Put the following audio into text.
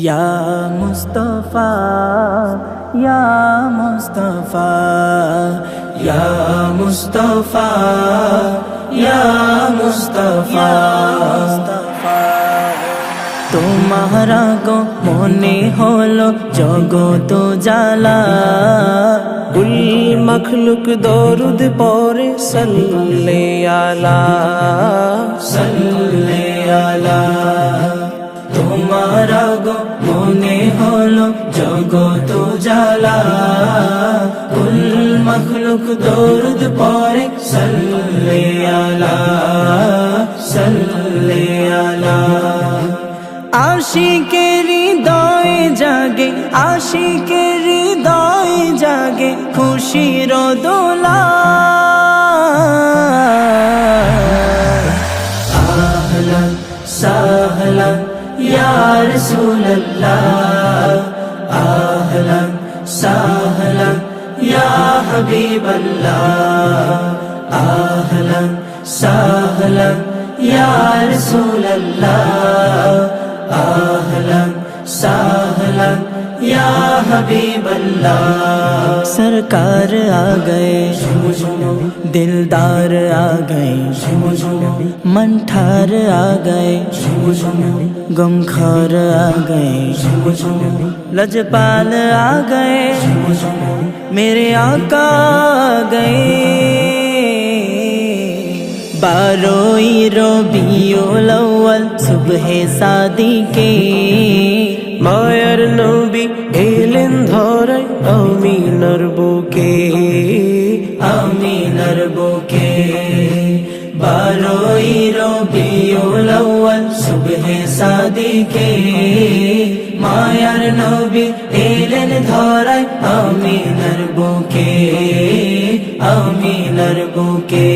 ইয়া মুস্তফা ইয়া মুস্তফা ইয়া মুস্তফা ইয়া মুস্তফা। তোমার গো মনে হলো জগত জালা কুল মখলুক দরুদ পরে সল্লে আলা। সাল্লে আলা। জগত জালা কুল মখলুক দরুদ পরে সাল্লে আলা সাল্লে আলা। আশিকের হৃদয় জাগে, আশিকের হৃদয় জাগে, খুশির দোলা। আহলান সাহলান, ইয়া یا حبیب اللہ آہلا ساہلا یا رسول اللہ آہلا ساہلا یا حبیب اللہ سرکار آ گئے دلدار آ گئے من ٹھار آ گئے گمخار آ گئے لجپال آ گئے मेरे आका आ गए बारोई रबियुल अव्वल सुबह शादी के মায়ার নবী এলেন ধরাই আমিনার বুকে আমিনার বুকে বারোই রবিউল আউয়াল সুবহ সাদিকে মায়ার নবী এলেন ধরায় আমিনার বুকে আমিনার বুকে।